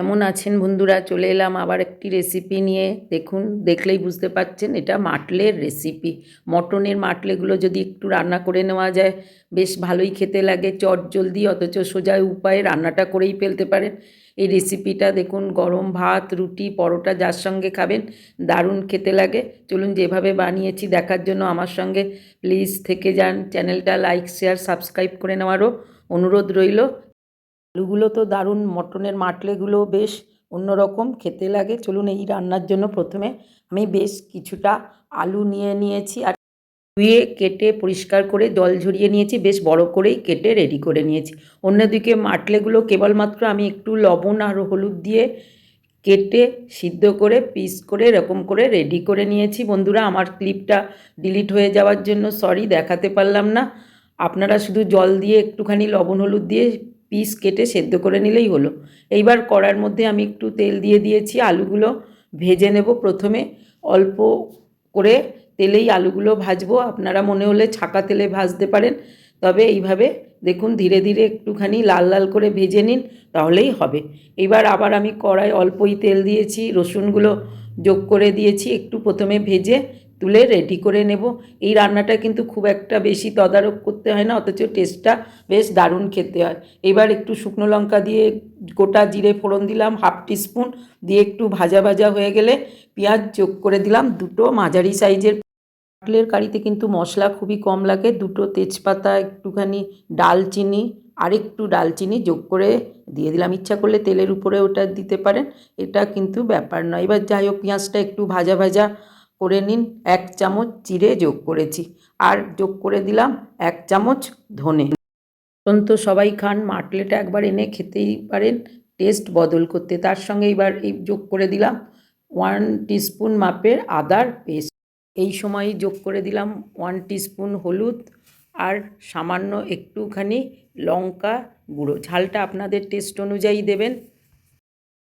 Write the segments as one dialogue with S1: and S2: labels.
S1: কেমন আছেন বন্ধুরা? চলে এলাম আবার একটি রেসিপি নিয়ে। দেখুন, দেখলেই বুঝতে পাচ্ছেন এটা মাটলের রেসিপি মটনের মাটলেগুলো যদি একটু রান্না করে নেওয়া যায়, বেশ ভালোই খেতে লাগে। চট জলদি, অথচ সোজা উপায়ে রান্নাটা করেই ফেলতে পারেন। এই রেসিপিটা দেখুন, গরম ভাত, রুটি, পরোটা যার সঙ্গে খাবেন, দারুণ খেতে লাগে। চলুন, যেভাবে বানিয়েছি দেখার জন্য আমার সঙ্গে প্লিজ থেকে যান। চ্যানেলটা লাইক শেয়ার সাবস্ক্রাইব করে নেওয়ারও অনুরোধ রইল। আলুগুলো তো দারুণ, মটনের মাটলেগুলো বেশ অন্যরকম, খেতে লাগে। চলুন এই রান্নার জন্য প্রথমে আমি বেশ কিছুটা আলু নিয়ে নিয়েছি আর ধুয়ে, কেটে, পরিষ্কার করে জল ঝরিয়ে নিয়েছি, বেশ বড় করেই কেটে রেডি করে নিয়েছি। অন্যদিকে মাটলেগুলো কেবলমাত্র আমি একটু লবণ আর হলুদ দিয়ে কেটে সিদ্ধ করে, পিস করে, এরকম করে রেডি করে নিয়েছি। বন্ধুরা, আমার ক্লিপটা ডিলিট হয়ে যাওয়ার জন্য সরি দেখাতে পারলাম না। আপনারা শুধু জল দিয়ে একটুখানি লবণ হলুদ দিয়ে পিস কেটে সেদ্ধ করে নিলেই হলো। এইবার কড়ার মধ্যে আমি একটু তেল দিয়ে দিয়েছি, আলুগুলো ভেজে নেব প্রথমে। অল্প করে তেলেই আলুগুলো ভাজবো। আপনারা মনে হলে ছাকা তেলে ভাজতে পারেন। তবে এইভাবে দেখুন, ধীরে ধীরে একটুখানি লাল লাল করে ভেজে নিন, তাহলেই হবে। এবার আবার আমি কড়াই অল্পই তেল দিয়েছি, রসুনগুলো যোগ করে দিয়েছি, একটু প্রথমে ভেজে তুলে রেডি করে নেব। এই রান্নাটা কিন্তু খুব একটা বেশি তদারক করতে হয় না, অথচ টেস্টটা বেশ দারুণ খেতে হয়। এবার একটু শুকনো লঙ্কা দিয়ে গোটা জিরে ফোড়ন দিলাম হাফ টিস্পুন দিয়ে একটু ভাজা ভাজা হয়ে গেলে পেঁয়াজ যোগ করে দিলাম। দুটো মাঝারি সাইজের কাটলের কারিতে কিন্তু মশলা খুবই কম লাগে। দুটো তেজপাতা, একটুখানি ডালচিনি, আরেকটু ডালচিনি যোগ করে দিয়ে দিলাম। ইচ্ছা করলে তেলের উপরে ওটা দিতে পারেন, এটা কিন্তু ব্যাপার নয়। এবার যাই হোক, পেঁয়াজটা একটু ভাজা ভাজা করে নিন। এক চামচ জিরে যোগ করেছি। আর যোগ করে দিলাম এক চামচ ধনে। অত্যন্ত সবাই খান, মাটলেটা একবার এনে খেতেই পারেন। টেস্ট বদল করতে তার সঙ্গে এবার এই যোগ করে দিলাম। ওয়ান টিস্পুন মাপের আদার পেস্ট। এই সময় যোগ করে দিলাম ওয়ান টিস্পুন হলুদ আর সামান্য একটুখানি লঙ্কা গুঁড়ো। ঝালটা আপনাদের টেস্ট অনুযায়ী দেবেন।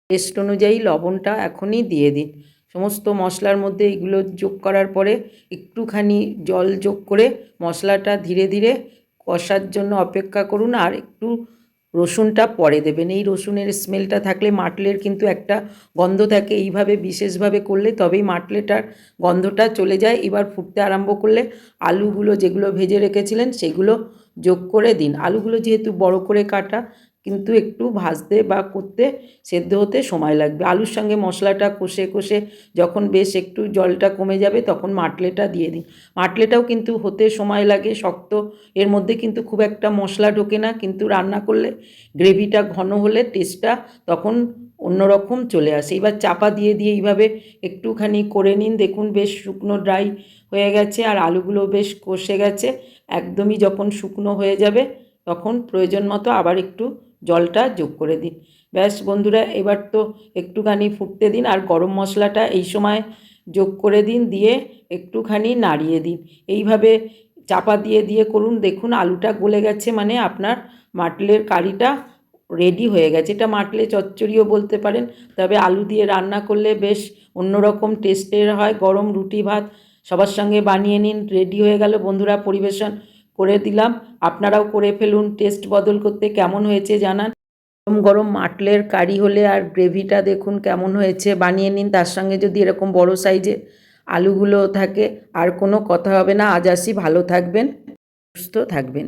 S1: টেস্ট অনুযায়ী লবণটা এখনই দিয়ে দিন। সমস্ত মশলার মধ্যে এগুলো যোগ করার পরে একটুখানি জল যোগ করে মশলাটা ধীরে ধীরে কষার জন্য অপেক্ষা করুন আর একটু রসুনটা পরে দেবেন। এই রসুনের স্মেলটা থাকলে মাটলের কিন্তু একটা গন্ধ থাকে। এইভাবে বিশেষভাবে করলে তবেই মাটলেটার গন্ধটা চলে যায়। এবার ফুটতে আরম্ভ করলে আলুগুলো যেগুলো ভেজে রেখেছিলেন সেগুলো যোগ করে দিন। আলুগুলো যেহেতু বড় করে কাটা কিন্তু একটু ভাজতে বা করতে সেদ্ধ হতে সময় লাগবে। আলুর সঙ্গে মশলাটা কষে কষে যখন বেশ একটু জলটা কমে যাবে তখন মাটলেটা দিয়ে দিন। মাটলেটাও কিন্তু হতে সময় লাগে, শক্ত। এর মধ্যে কিন্তু খুব একটা মশলা ঢোকে না, কিন্তু রান্না করলে গ্রেভিটা ঘন হলে টেস্টটা তখন অন্যরকম চলে আসে। এবার চাপা দিয়ে দিয়ে এইভাবে একটুখানি করে নিন। দেখুন বেশ শুকনো ড্রাই হয়ে গেছে আর আলুগুলো বেশ কষে গেছে। একদমই যখন শুকনো হয়ে যাবে তখন প্রয়োজন মতো আবার একটু জলটা যোগ করে দিন। ব্যাস বন্ধুরা, এবার তো একটুখানি ফুটতে দিন আর গরম মশলাটা এই সময় যোগ করে দিন, দিয়ে একটুখানি নাড়িয়ে দিন। এইভাবে চাপা দিয়ে দিয়ে করুন। দেখুন আলুটা গলে গেছে মানে আপনার মাটলের কারিটা রেডি হয়ে গেছে। এটা মাটলে চচ্চড়িও বলতে পারেন, তবে আলু দিয়ে রান্না করলে বেশ অন্যরকম টেস্টের হয়। গরম রুটি ভাত সবার সঙ্গে বানিয়ে নিন রেডি হয়ে গেল বন্ধুরা পরিবেশন। করে দিলাম। আপনারাও করে ফেলুন। টেস্ট বদল করতে কেমন হয়েছে জানান। গরম গরম মাটলের কারি হলে আর গ্রেভিটা দেখুন কেমন হয়েছে। বানিয়ে নিন। তার সঙ্গে যদি এরকম বড় সাইজে আলুগুলো থাকে, আর কোনো কথা হবে না। আজ আসি। ভালো থাকবেন, সুস্থ থাকবেন।